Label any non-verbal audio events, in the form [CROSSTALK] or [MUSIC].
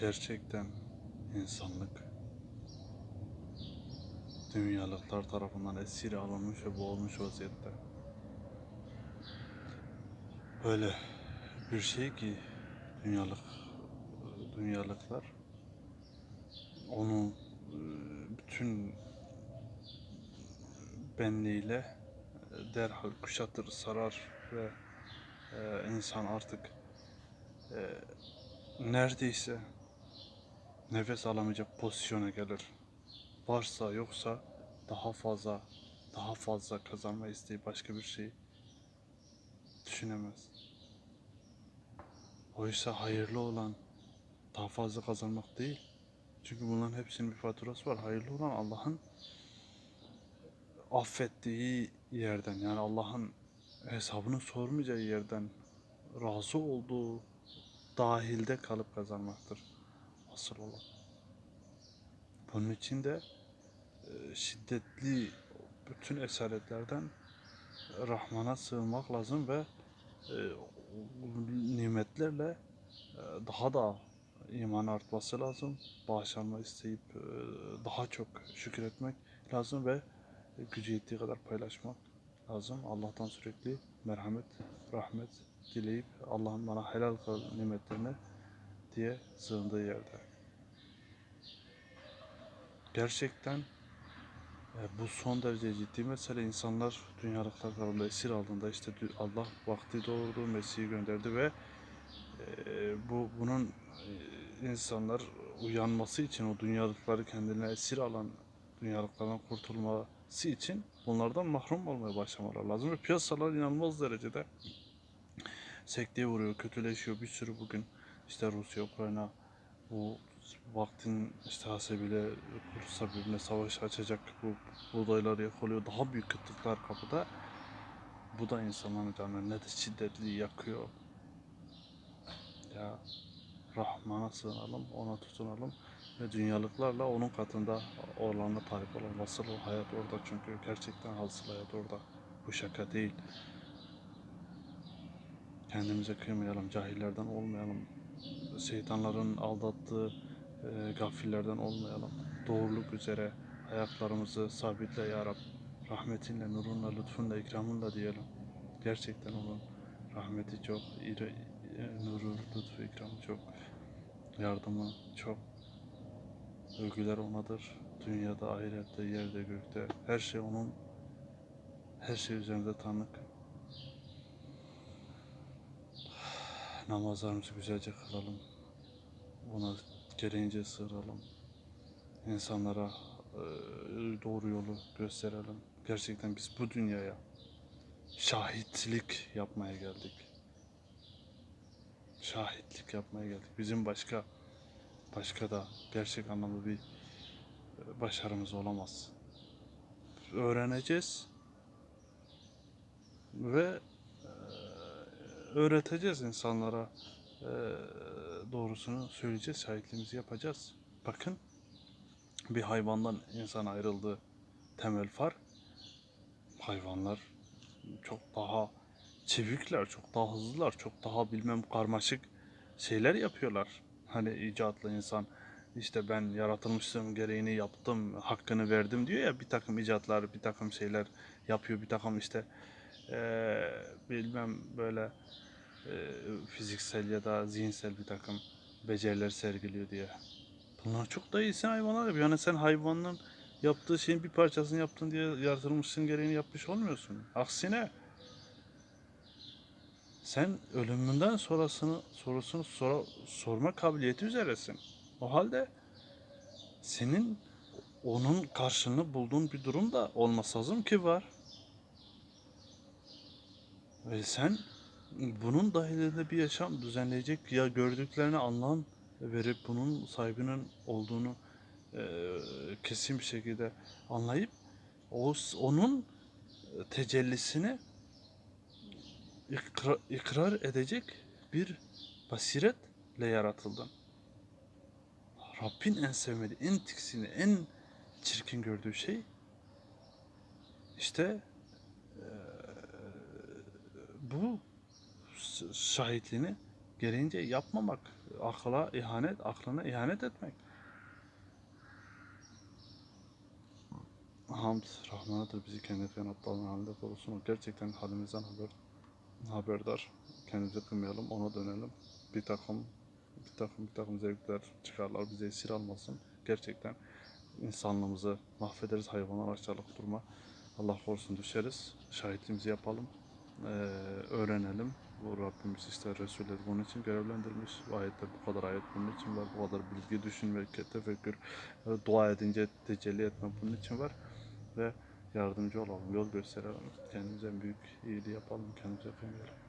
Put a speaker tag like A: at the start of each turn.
A: gerçekten insanlık dünyalıklar tarafından esir alınmış ve boğulmuş vaziyette. Öyle bir şey ki dünyalık dünyalıklar onu e, bütün benliğiyle e, derhal kuşatır, sarar ve e, insan artık neredeyse nefes alamayacak pozisyona gelir. Varsa yoksa daha fazla daha fazla kazanma isteği başka bir şey düşünemez. Oysa hayırlı olan daha fazla kazanmak değil. Çünkü bunların hepsinin bir faturası var. Hayırlı olan Allah'ın affettiği yerden yani Allah'ın hesabını sormayacağı yerden razı olduğu dahilde kalıp kazanmaktır. Asıl olan. Bunun için de e, şiddetli bütün esaretlerden Rahman'a sığınmak lazım ve e, nimetlerle e, daha da iman artması lazım. Bağışlanma isteyip daha çok şükretmek lazım ve gücü yettiği kadar paylaşmak lazım. Allah'tan sürekli merhamet, rahmet dileyip Allah'ın bana helal kıl nimetlerine diye sığındığı yerde. Gerçekten e, bu son derece ciddi mesele. İnsanlar dünyalıklar kararında esir aldığında işte Allah vakti doğurdu, Mesih'i gönderdi ve e, bu bunun e, insanlar uyanması için o dünyalıkları kendilerine esir alan dünyalıklardan kurtulması için bunlardan mahrum olmaya başlamaları lazım ve piyasalar inanılmaz derecede sekteye vuruyor, kötüleşiyor. Bir sürü bugün işte Rusya, Ukrayna bu vaktin işte hasebiyle Rusya birbirine savaş açacak bu buğdaylar yakalıyor. Daha büyük kıtlıklar kapıda. Bu da insanların canını ne de şiddetli yakıyor. Ya Rahman'a sığınalım, ona tutunalım ve dünyalıklarla onun katında olanla talip olalım. Asıl o hayat orada çünkü gerçekten hasıl hayat orada. Bu şaka değil. Kendimize kıymayalım, cahillerden olmayalım. Şeytanların aldattığı e, gafillerden olmayalım. Doğruluk üzere ayaklarımızı sabitle ya Rab. Rahmetinle, nurunla, lütfunla, ikramınla diyelim. Gerçekten onun rahmeti çok, iri, e, nuru, lütfu, ikramı çok, yardımı çok. Övgüler onadır. Dünyada, ahirette, yerde, gökte. Her şey onun, her şey üzerinde tanık. [SIGHS] Namazlarımızı güzelce kılalım. Ona gereğince sığıralım. İnsanlara e, doğru yolu gösterelim. Gerçekten biz bu dünyaya şahitlik yapmaya geldik. Şahitlik yapmaya geldik. Bizim başka başka da gerçek anlamda bir e, başarımız olamaz. Öğreneceğiz ve e, öğreteceğiz insanlara doğrusunu söyleyeceğiz, şahitliğimizi yapacağız. Bakın bir hayvandan insan ayrıldığı temel fark hayvanlar çok daha çevikler, çok daha hızlılar, çok daha bilmem karmaşık şeyler yapıyorlar. Hani icatlı insan işte ben yaratılmıştım, gereğini yaptım, hakkını verdim diyor ya bir takım icatlar, bir takım şeyler yapıyor, bir takım işte eee, bilmem böyle fiziksel ya da zihinsel bir takım beceriler sergiliyor diye. Bunlar çok da iyisin hayvanlar yapıyor. Yani sen hayvanın yaptığı şeyin bir parçasını yaptın diye yaratılmışsın gereğini yapmış olmuyorsun. Aksine sen ölümünden sonrasını sorusunu sora- sorma kabiliyeti üzeresin. O halde senin onun karşılığını bulduğun bir durum da olması lazım ki var. Ve sen bunun dahilinde bir yaşam düzenleyecek ya gördüklerine anlam verip bunun sahibinin olduğunu e, kesin bir şekilde anlayıp o onun tecellisini ikra- ikrar edecek bir basiretle yaratıldın. Rabbin en sevmediği, en tiksini, en çirkin gördüğü şey işte eee, bu şahitliğini gereğince yapmamak, akla ihanet, aklına ihanet etmek. Hamd Rahman'adır bizi kendi fenatlarının halinde korusun. O gerçekten halimizden haber, haberdar. Kendimizi kırmayalım, ona dönelim. Bir takım bir takım bir takım zevkler, çıkarlar bize esir almasın. Gerçekten insanlığımızı mahvederiz hayvanlar açarlık durma. Allah korusun düşeriz. Şahitliğimizi yapalım. Ee, öğrenelim. Bu Rabbimiz işte Resulleri bunun için görevlendirmiş. Bu ayetler bu kadar ayet bunun için var. Bu kadar bilgi, düşünme, tefekkür, e, dua edince tecelli etme bunun için var. Ve yardımcı olalım, yol gösterelim. Kendimize en büyük iyiliği yapalım, kendimize kıymayalım.